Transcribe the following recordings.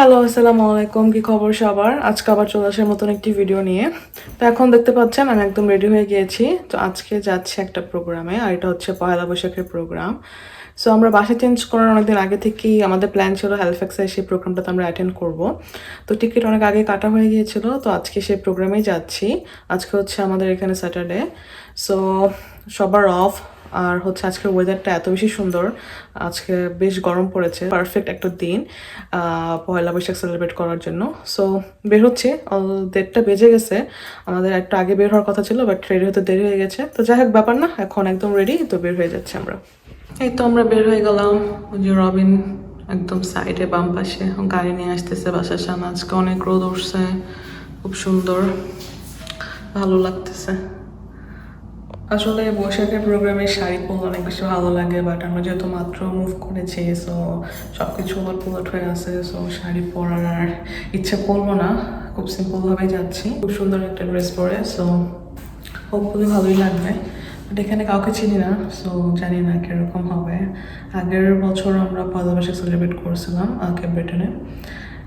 Hello আসসালামু আলাইকুম, কি খবর সবার? আজকে আবার চলে আসার মতন একটি ভিডিও নিয়ে। তো এখন দেখতে পাচ্ছেন, আমি একদম রেডি হয়ে গিয়েছি। তো আজকে যাচ্ছি একটা প্রোগ্রামে আর এটা হচ্ছে পয়লা বৈশাখের প্রোগ্রাম সো আমরা বাসা চেঞ্জ করার অনেকদিন আগে থেকেই আমাদের প্ল্যান ছিল হ্যালিফ্যাক্সে সেই প্রোগ্রামটাতে আমরা অ্যাটেন্ড করব। তো টিকিট অনেক আগে কাটা হয়ে গিয়েছিল, তো আজকে সেই প্রোগ্রামেই যাচ্ছি। আজকে হচ্ছে আমাদের এখানে স্যাটারডে সো সবার অফ আর হচ্ছে আজকের ওয়েদারটা এত বেশি সুন্দর। আজকে বেশ গরম পড়েছে। পারফেক্ট একটা দিন পয়লা বৈশাখ সেলিব্রেট করার জন্য। সো বের হচ্ছে। দেড়টা বেজে গেছে। আমাদের একটু আগে বের হওয়ার কথা ছিল বাট রেডি হতে দেরি হয়ে গেছে। তো যাই হোক, ব্যাপার না, এখন একদম রেডি তো বের হয়ে যাচ্ছে আমরা। এই তো আমরা বের হয়ে গেলাম। যে রবিন একদম সাইডে বাম পাশে গাড়ি নিয়ে আসতেছে বাসার সামনে। আজকে অনেক রোদ উঠছে, খুব সুন্দর, ভালো লাগতেছে। আসলে বৈশাখের প্রোগ্রামে শাড়ি পরলে অনেক বেশি ভালো লাগে বাট আমরা যেহেতু মাত্র মুভ করেছি সো সব কিছু ওলট পুলট হয়ে আছে সো শাড়ি পরার আর ইচ্ছে করল না, খুব সিম্পলভাবেই যাচ্ছি। খুব সুন্দর একটা ড্রেস পরে সো হোপফুলি ভালোই লাগবে। বাট এখানে কাউকে চিনি না সো জানি না কীরকম হবে। আগের বছর আমরা পয়লা বৈশাখ সেলিব্রেট করছিলাম কেপ ব্রিটেনে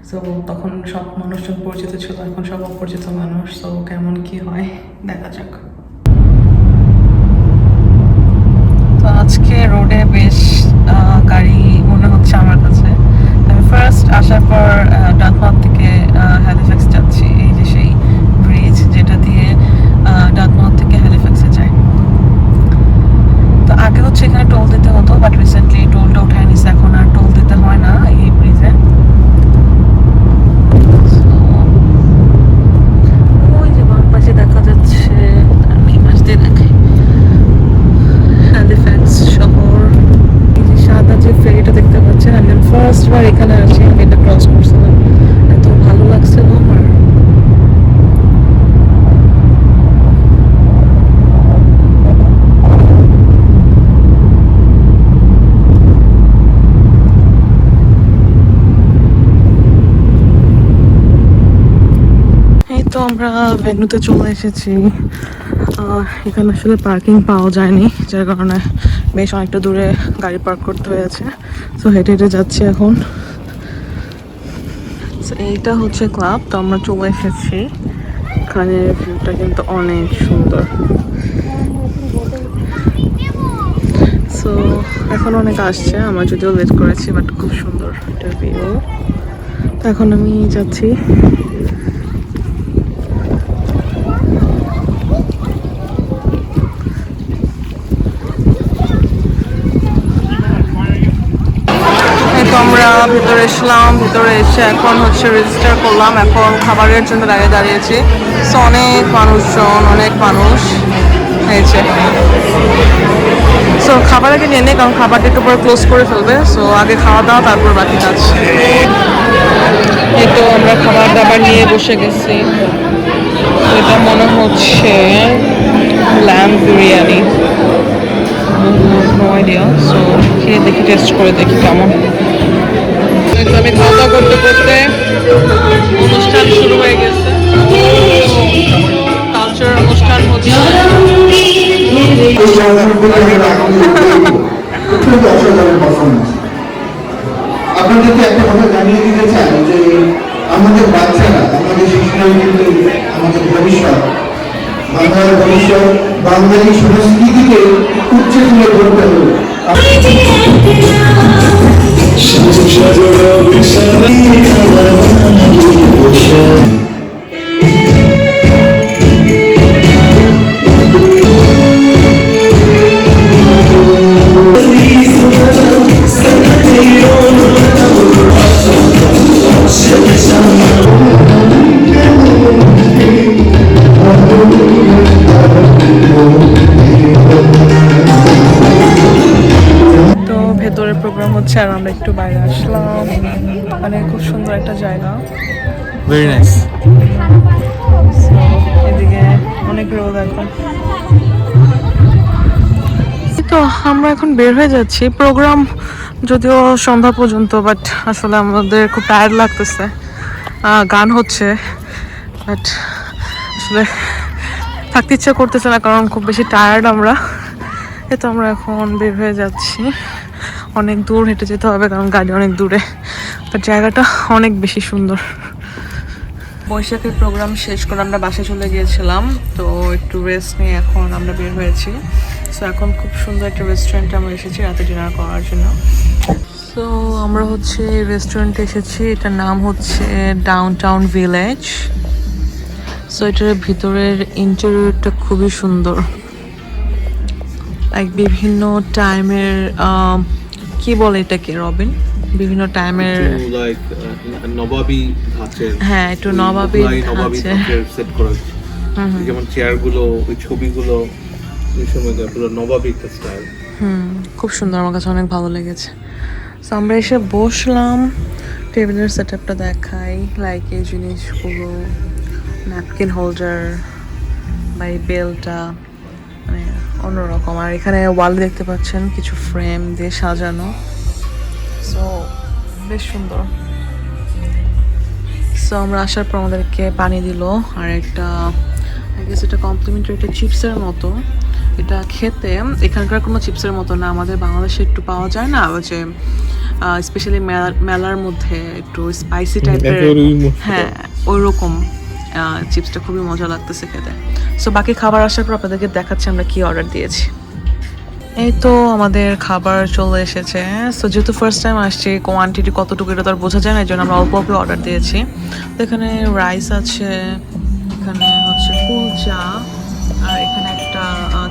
সো তখন সব মানুষজন পরিচিত ছিল, এখন সব অপরিচিত মানুষ সো কেমন কি হয়, দেখা যাক তো আজকে রোডে বেশ আহ, গাড়ি মনে হচ্ছে আমার কাছে আমি ফার্স্ট আসার পর ডানমাত থেকে হ্যালিফ্যাক্স যাচ্ছি এই যে সেই ব্রিজ যেটা দিয়ে ডানমাত থেকে হ্যালিফ্যাক্সে যায় তো আগে হচ্ছে এখানে টোল দিতে হতো বাট রিসেন্টলি টোলটা উঠায় নিছে এখন আর টোল দিতে হয় না এই ব্রিজে ওই যে বাম পাশে দেখা যাচ্ছে আমি পাশ দিয়ে দেখাই হ্যালিফ্যাক্স শহর এই যে সাদা যে ফেরিটা দেখতে পাচ্ছেন আমি ফার্স্ট বার এখানে আসি আমি এটা ক্রস করছিলাম এত ভালো লাগছিল আমার এই তো আমরা ভেন্যুতে চলে এসেছি। এখানে আসলে পার্কিং পাওয়া যায়নি, যার কারণে বেশ অনেকটা দূরে গাড়ি পার্ক করতে হয়েছে। সো হেঁটে হেঁটে যাচ্ছি এখন। এইটা হচ্ছে ক্লাব তো আমরা চলে এসেছি। এখানে ভিউটা কিন্তু অনেক সুন্দর। সো এখন অনেক আসছে, আমরা যদিও লেট করেছি বাট খুব সুন্দর একটা ভিউ তো এখন আমি যাচ্ছি এই তো আমরা এসলাম ভিতরে এসে এখন হচ্ছে রেজিস্টার করলাম, এখন খাবারের জন্য দাঁড়িয়ে দাঁড়িয়েছি। সো অনেক মানুষজন, অনেক মানুষ হয়েছে। সো খাবার আগে নিয়ে নেই কারণ খাবারটা একটু পরে ক্লোজ করে ফেলবে। সো আগে খাওয়া দাওয়া, তারপর বাকি কাজ। এই তো আমরা খাবার দাবার নিয়ে বসে গেছি। এটা মনে হচ্ছে lamb biryani. No idea so খেয়ে দেখি টেস্ট করে দেখি কেমন। এই তো আমি খাওয়া দাওয়া করতে করতে অনুষ্ঠান শুরু হয়ে গেছে। অনুষ্ঠান আপনাদেরকে একটা কথা জানিয়ে দিতে চাই যে আমাদের বাচ্চারা, আমাদের শিশুরাই কিন্তু আমাদের ভবিষ্যৎ, বাংলার ভবিষ্যৎ, বাঙালি সংস্কৃতিকে উচ্চ তুলে ধরতে হচ্ছে আর আমরা একটু আসলাম। মানে খুব সুন্দর একটা জায়গা। Nice. So, এদিকে অনেক রোদ এখন। তো আমরা এখন বের হয়ে যাচ্ছি। প্রোগ্রাম যদিও সন্ধ্যা পর্যন্ত বাট আসলে আমাদের খুব টায়ার্ড লাগতেছে। গান হচ্ছে বাট আসলে থাকতে ইচ্ছা করতেছে না কারণ খুব বেশি টায়ার্ড আমরা। এ তো আমরা এখন বের হয়ে যাচ্ছি। অনেক দূর হেঁটে যেতে হবে কারণ গাড়ি অনেক দূরে। তো জায়গাটা অনেক বেশি সুন্দর। বৈশাখের প্রোগ্রাম শেষ করে আমরা বাসে চলে গিয়েছিলাম তো একটু রেস্ট নিয়ে এখন আমরা বের হয়েছি। সো এখন খুব সুন্দর একটা রেস্টুরেন্টে আমরা এসেছি রাতে ডিনার করার জন্য। সো আমরা হচ্ছে রেস্টুরেন্টে এসেছি এটার নাম হচ্ছে ডাউন টাউন ভিলেজ সো এটার ভিতরের ইন্টেরিয়রটা খুবই সুন্দর। লাইক বিভিন্ন টাইমের কি বলে এটাকে রবিন? বিভিন্ন টাইমের একটু লাইক নবাবি ধাঁচের হ্যাঁ একটু নবাবী ধাঁচের। সেট করা। যেমন চেয়ারগুলো ওই ছবিগুলো ওই সময় পুরো নবাবি একটা স্টাইল হুম খুব সুন্দর আমার কাছে অনেক ভালো লেগেছে। সো আমরা এসে বসলাম টেবিলের সেট আপটা দেখাই লাইক এই জিনিসগুলো ন্যাপকিন হোল্ডার বা এই বেলটা মানে অন্যরকম। আর এখানে ওয়াল দেখতে পাচ্ছেন কিছু ফ্রেম দিয়ে সাজানো। সো বেশ সুন্দর। সো আমরা আসার পর আমাদেরকে পানি দিল আর একটা আই গেস এটা কমপ্লিমেন্টারি একটা চিপসের মতো। এটা খেতে এখানকার কোনো চিপসের মতো না আমাদের বাংলাদেশে একটু পাওয়া যায় না যে স্পেশালি মেলার মধ্যে একটু স্পাইসি টাইপের হ্যাঁ ওই রকম চিপসটা খুবই মজা লাগতেছে খেতে। সো বাকি খাবার আসার পর আপনাদেরকে দেখাচ্ছি আমরা কি অর্ডার দিয়েছি। এই তো আমাদের খাবার চলে এসেছে। সো যেহেতু ফার্স্ট টাইম আসছি কোয়ান্টিটি কতটুকু এটা তো আর বোঝা যায় না, এই জন্য আমরা অল্প অল্প অর্ডার দিয়েছি। তো এখানে রাইস আছে, এখানে হচ্ছে কুলচা, আর এখানে একটা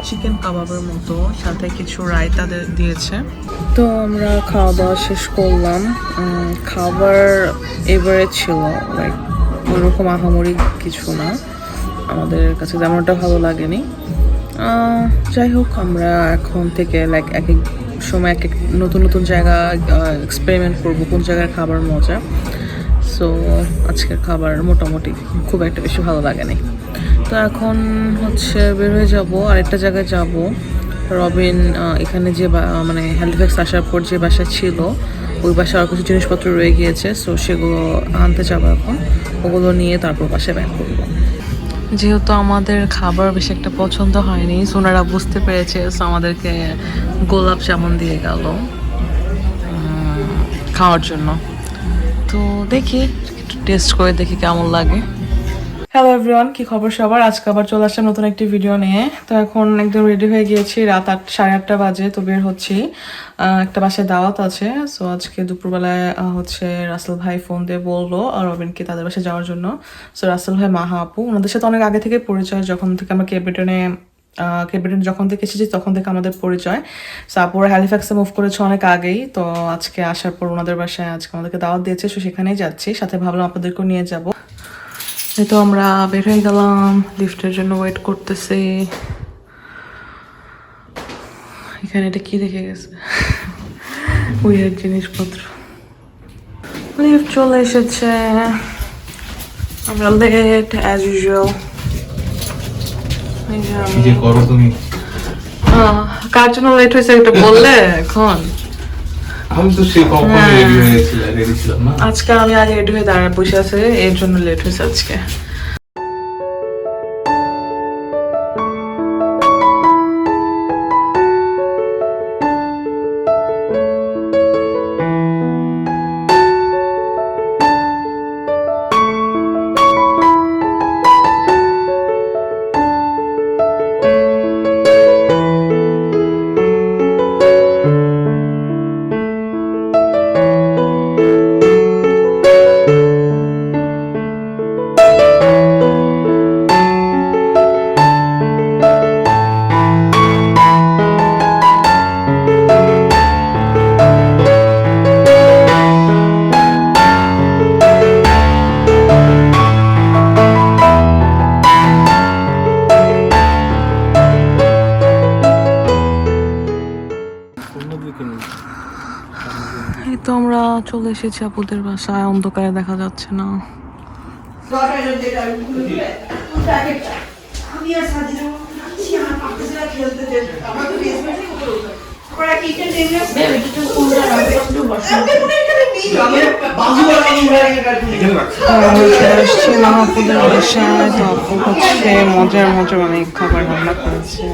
চিকেন কাবাবের মতো, সাথে কিছু রায়তা দিয়েছে। তো আমরা খাওয়া দাওয়া শেষ করলাম। খাবার এবারে ছিল লাইক ওরকম আহামরি কিছু না। আমাদের কাছে তেমনটা ভালো লাগেনি। যাই হোক, আমরা এখন থেকে লাইক এক এক সময় এক এক নতুন নতুন জায়গা এক্সপেরিমেন্ট করব, কোন জায়গার খাবার মজা। সো আজকের খাবার মোটামুটি খুব একটা বেশি ভালো লাগেনি। তো এখন হচ্ছে বের হয়ে যাব, আরেকটা জায়গায় যাব। রবিন এখানে যে মানে হ্যালিফ্যাক্স আসার পর যে বাসা ছিল ওই পাশে আর কিছু জিনিসপত্র রয়ে গিয়েছে সো সেগুলো আনতে যাব এখন। ওগুলো নিয়ে তারপর পাশে ব্যাক করব। যেহেতু আমাদের খাবার বেশি একটা পছন্দ হয়নি, সোনারা বুঝতে পেরেছে সো আমাদেরকে গোলাপ জামুন দিয়ে গেল খাওয়ার জন্য। তো দেখি, একটু টেস্ট করে দেখি কেমন লাগে। হ্যালো এভরিওয়ান কি খবর সবার? আজকে আবার চলে আসলাম নতুন একটি ভিডিও নিয়ে। তো এখন একদম রেডি হয়ে গিয়েছি। রাত আট, সাড়ে আটটা বাজে, তো বের হচ্ছি। একটা বাসায় দাওয়াত আছে। সো আজকে দুপুরবেলায় হচ্ছে রাসেল ভাই ফোন দিয়ে বলল আর রবিনকে তাদের বাসায় যাওয়ার জন্য। সো রাসেল ভাই মাহা আপু, ওনাদের সাথে অনেক আগে থেকে পরিচয়। যখন থেকে আমরা কেবিটনে কেবিটন যখন থেকে এসেছি, তখন থেকে আমাদের পরিচয়। সো আপুরা হ্যালিফ্যাক্সে মুভ করেছে অনেক আগেই। তো আজকে আসার পর ওনাদের বাসায় আজকে আমাদেরকে দাওয়াত দিয়েছে। সো সেখানেই যাচ্ছি। সাথে ভাবলাম আপনাদেরকেও নিয়ে যাব। এই তো আমরা বের হয়ে গেলাম। লিফটের জন্য ওয়েট করতেছি। এখানে এটা কি দেখে গেছে? উইয়ার জিনিসপত্র। লিফট চলে এসেছে। আমরা লেট অ্যাজ ইউজুয়াল করো জন্য লেট হয়েছে এটা বললে এখন? আমি তো সে কখন। রেডি হয়েছিল রেডি ছিলাম না আজকে আমি আগে রেডি হয়ে দাঁড়ায় বসে আছে এর জন্য লেট হয়েছে আজকে চলে এসেছি আপুদের বাসায় অন্ধকারে দেখা যাচ্ছে না। বাসায় তো আপু হচ্ছে মজার মজার অনেক খাবার রান্না করেছে।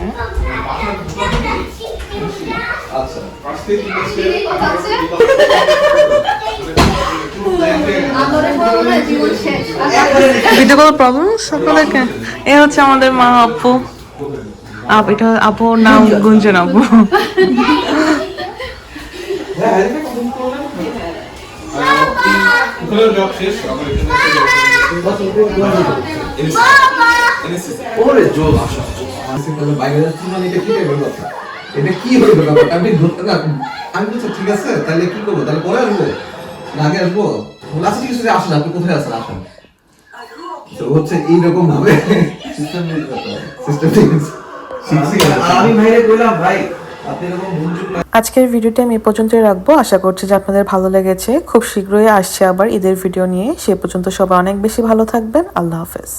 ভিডিও কল প্রবলেম সকলেকে এ হচ্ছে আমাদের মা আপু। আপ এটা আপুর নাম গুঞ্জন আপু। ওরে জোর আসো বাইরে যাচ্ছি মানে এটা কি কথা? এটা কি হইল ব্যাপারটা? আমি ধরতে না আমি বলছি ঠিক আছে তাহলে কি করব? তাহলে পরে আসব? না আগে আসব? আচ্ছা ঠিক আছে আসেন আপনি কোথায় আছেন? আসেন। তো হচ্ছে এইরকম ভাবে সিস্টেম সিস্টেম শিখছি আমি ভাইরে ভাই আজকের ভিডিওটি আমি এ পর্যন্তই রাখব। আশা করছি যে আপনাদের ভালো লেগেছে। খুব শীঘ্রই আসছে আবার ঈদের ভিডিও নিয়ে। সে পর্যন্ত সবাই অনেক বেশি ভালো থাকবেন। আল্লাহ হাফেজ।